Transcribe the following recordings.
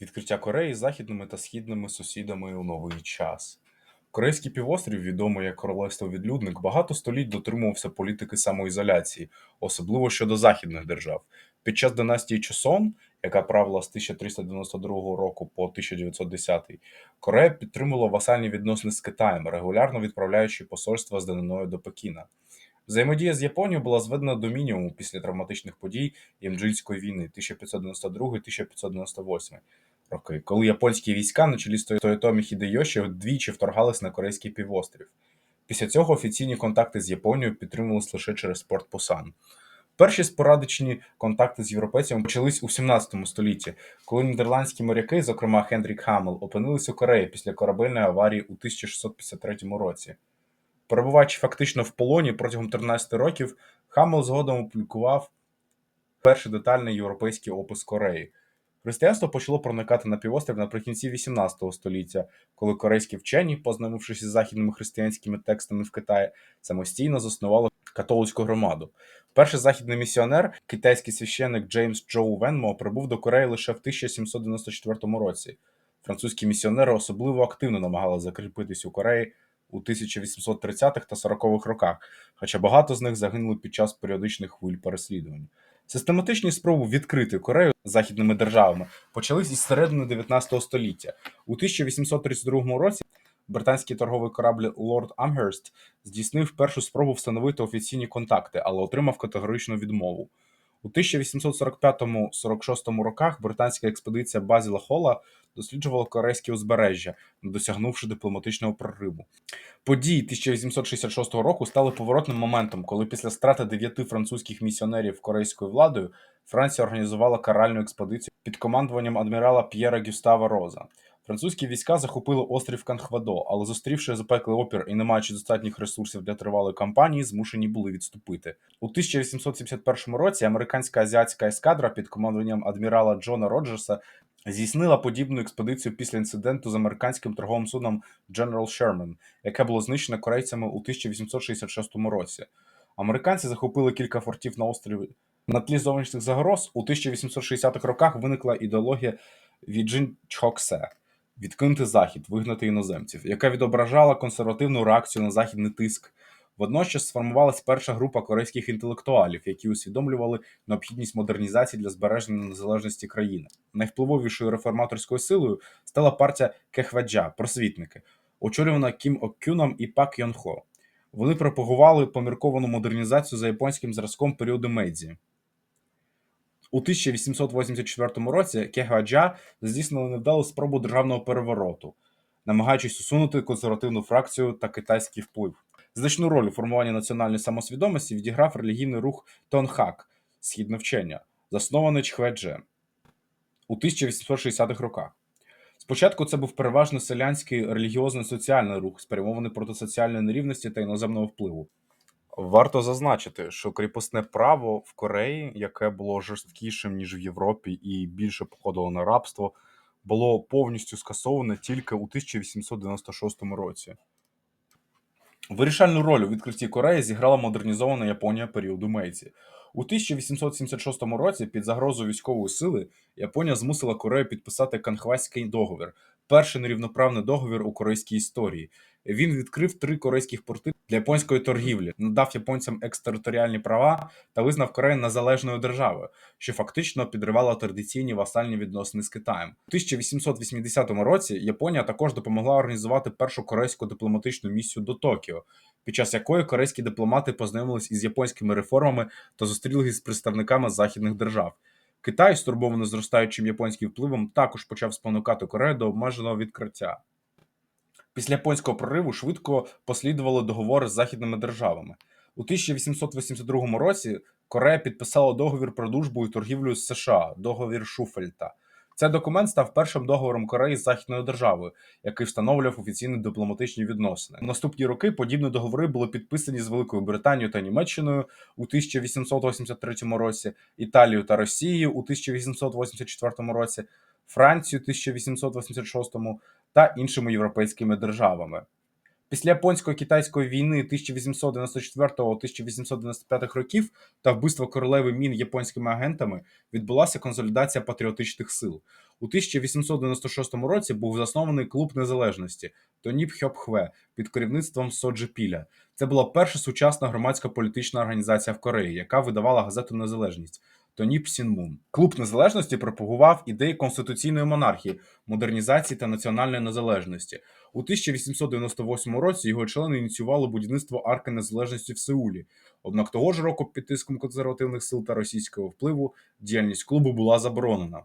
Відкриття Кореї західними та східними сусідами у новий час. Корейський півострів, відомий як королевство відлюдник, багато століть дотримувався політики самоізоляції, особливо щодо західних держав. Під час династії Чосон, яка правила з 1392 року по 1910, Корея підтримувала васальні відносини з Китаєм, регулярно відправляючи посольства з даниною до Пекіна. Взаємодія з Японією була зведена до мінімуму після травматичних подій Імджильської війни 1592-1598 роки, коли японські війська на чолі з Тойотомі Хідейоші двічі вторгались на корейський півострів. Після цього офіційні контакти з Японією підтримувалися лише через порт Пусан. Перші спорадичні контакти з європейцями почались у 17 столітті, коли нідерландські моряки, зокрема Хендрік Хамел, опинились у Кореї після корабельної аварії у 1653 році. Перебуваючи фактично в полоні протягом 13 років, Хамел згодом опублікував перший детальний європейський опис Кореї. Християнство почало проникати на півострів наприкінці 18 століття, коли корейські вчені, познайомившись із західними християнськими текстами в Китаї, самостійно заснували католицьку громаду. Перший західний місіонер, китайський священник Джеймс Джоу Венмо, прибув до Кореї лише в 1794 році. Французькі місіонери особливо активно намагалися закріпитись у Кореї у 1830-х та 40-х роках, хоча багато з них загинули під час періодичних хвиль переслідувань. Систематичні спроби відкрити Корею західними державами почались із середини 19 століття. У 1832 році британський торговий корабль Лорд Амгерст здійснив першу спробу встановити офіційні контакти, але отримав категоричну відмову. У 1845-46 роках британська експедиція Базіла Хола досліджувала корейське узбережжя, досягнувши дипломатичного прориву. Події 1866 року стали поворотним моментом, коли після страти дев'яти французьких місіонерів корейською владою Франція організувала каральну експедицію під командуванням адмірала П'єра Гюстава Роза. Французькі війська захопили острів Канхвадо, але зустрівши запеклий опір і не маючи достатніх ресурсів для тривалої кампанії, змушені були відступити. У 1871 році американська азіатська ескадра під командуванням адмірала Джона Роджерса здійснила подібну експедицію після інциденту з американським торговим судном General Sherman, яке було знищено корейцями у 1866 році. Американці захопили кілька фортів на острові. На тлі зовнішніх загроз у 1860-х роках виникла ідеологія Віджин Чхоксе відкинути захід, вигнати іноземців, яка відображала консервативну реакцію на західний тиск. Водночас сформувалась перша група корейських інтелектуалів, які усвідомлювали необхідність модернізації для збереження незалежності країни. Найвпливовішою реформаторською силою стала партія Кехваджа, просвітники, очолювана Кім Оккюном і Пак Йонхо. Вони пропагували помірковану модернізацію за японським зразком періоду Мейдзі. У 1884 році Кехваджа здійснили невдалу спробу державного перевороту, намагаючись усунути консервативну фракцію та китайський вплив. Значну роль у формуванні національної самосвідомості відіграв релігійний рух Тонхак східне вчення, заснований Чхведже у 1860-х роках. Спочатку це був переважно селянський релігіозно-соціальний рух, спрямований проти соціальної нерівності та іноземного впливу. Варто зазначити, що кріпосне право в Кореї, яке було жорсткішим ніж в Європі і більше походило на рабство, було повністю скасоване тільки у 1896 році. Вирішальну роль у відкритті Кореї зіграла модернізована Японія періоду Мейці. У 1876 році під загрозу військової сили Японія змусила Корею підписати Канхваський договір, перший нерівноправний договір у корейській історії. Він відкрив три корейських порти для японської торгівлі, надав японцям екстериторіальні права та визнав Корею незалежною державою, що фактично підривало традиційні васальні відносини з Китаєм. У 1880 році Японія також допомогла організувати першу корейську дипломатичну місію до Токіо, під час якої корейські дипломати познайомились із японськими реформами та зустрілися з представниками західних держав. Китай, стурбований зростаючим японським впливом, також почав спонукати Корею до обмеженого відкриття. Після японського прориву швидко послідували договори з західними державами. У 1882 році Корея підписала договір про дружбу і торгівлю з США, договір Шуфельта. Цей документ став першим договором Кореї з західною державою, який встановлював офіційні дипломатичні відносини. У наступні роки подібні договори були підписані з Великою Британією та Німеччиною у 1883 році, Італією та Росією у 1884 році, Францією у 1886 та іншими європейськими державами. Після японсько-китайської війни 1894-1895 років та вбивства королеви Мін японськими агентами відбулася консолідація патріотичних сил. У 1896 році був заснований клуб незалежності Тоніп Хьопхве під керівництвом Соджі Піля. Це була перша сучасна громадська політична організація в Кореї, яка видавала газету Незалежність. Тоніп Сінмун. Клуб незалежності пропагував ідеї конституційної монархії, модернізації та національної незалежності. У 1898 році його члени ініціювали будівництво арки незалежності в Сеулі. Однак того ж року під тиском консервативних сил та російського впливу діяльність клубу була заборонена.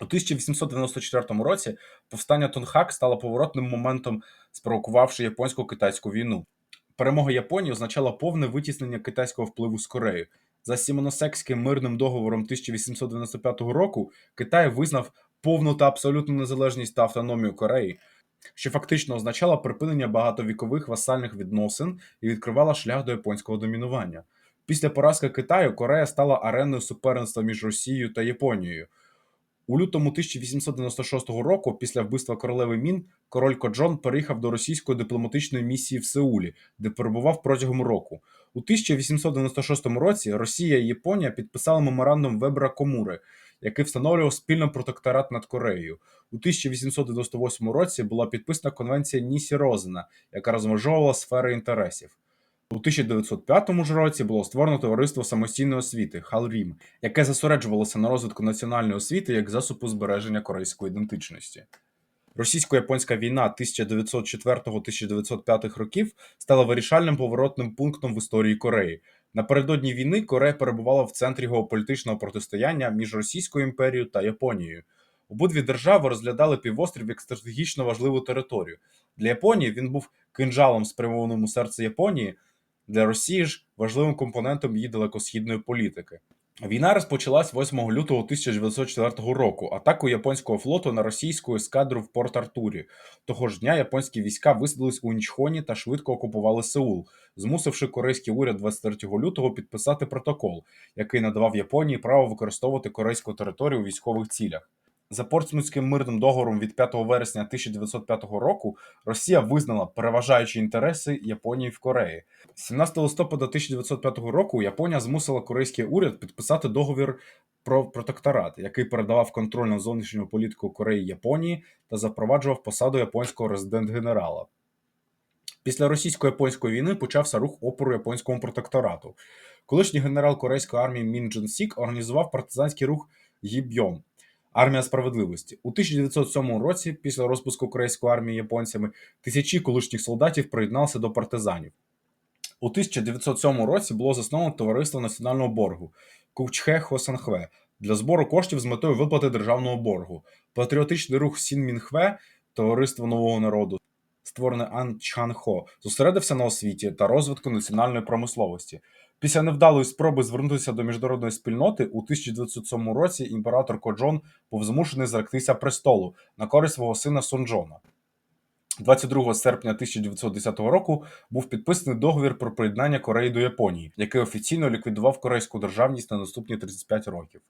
У 1894 році повстання Тонхак стало поворотним моментом, спровокувавши японсько-китайську війну. Перемога Японії означала повне витіснення китайського впливу з Кореї. За Сімоносекським мирним договором 1895 року Китай визнав повну та абсолютну незалежність та автономію Кореї, що фактично означало припинення багатовікових васальних відносин і відкривала шлях до японського домінування. Після поразки Китаю Корея стала ареною суперництва між Росією та Японією. У лютому 1896 року, після вбивства королеви Мін, король Коджон переїхав до російської дипломатичної місії в Сеулі, де перебував протягом року. У 1896 році Росія і Японія підписали меморандум Вебера Комури, який встановлював спільний протекторат над Кореєю. У 1898 році була підписана конвенція Нісі Розена, яка розмежовувала сфери інтересів. У 1905 ж році було створено товариство самостійної освіти Халрім, яке зосереджувалося на розвитку національної освіти як засобу збереження корейської ідентичності. Російсько-японська війна 1904-1905 років стала вирішальним поворотним пунктом в історії Кореї. Напередодні війни Корея перебувала в центрі геополітичного протистояння між Російською імперією та Японією. Обидві держави розглядали півострів як стратегічно важливу територію. Для Японії він був кинджалом, спрямованим у серце Японії. Для Росії ж важливим компонентом її далекосхідної політики. Війна розпочалась 8 лютого 1904 року атакою японського флоту на російську ескадру в Порт Артурі. Того ж дня японські війська висадились у Інчхоні та швидко окупували Сеул, змусивши корейський уряд 23 лютого підписати протокол, який надавав Японії право використовувати корейську територію у військових цілях. За Портсмутським мирним договором від 5 вересня 1905 року Росія визнала переважаючі інтереси Японії в Кореї. 17 листопада 1905 року Японія змусила корейський уряд підписати договір про протекторат, який передавав контроль над зовнішньою політикою Кореї Японії та запроваджував посаду японського резидент-генерала. Після російсько-японської війни почався рух опору японському протекторату. Колишній генерал корейської армії Мін Джин Сік організував партизанський рух Гібйон. Армія справедливості у 1907 році, після розпуску корейської армії японцями, тисячі колишніх солдатів приєдналися до партизанів. У 1907 році було засновано товариство національного боргу Кучхе Хосанхве для збору коштів з метою виплати державного боргу. Патріотичний рух Сінмінхве, товариство нового народу, створене Ан Чханхо, зосередився на освіті та розвитку національної промисловості. Після невдалої спроби звернутися до міжнародної спільноти у 1907 році імператор Коджон був змушений зректися престолу на користь свого сина Сонджона. 22 серпня 1910 року був підписаний договір про приєднання Кореї до Японії, який офіційно ліквідував корейську державність на наступні 35 років.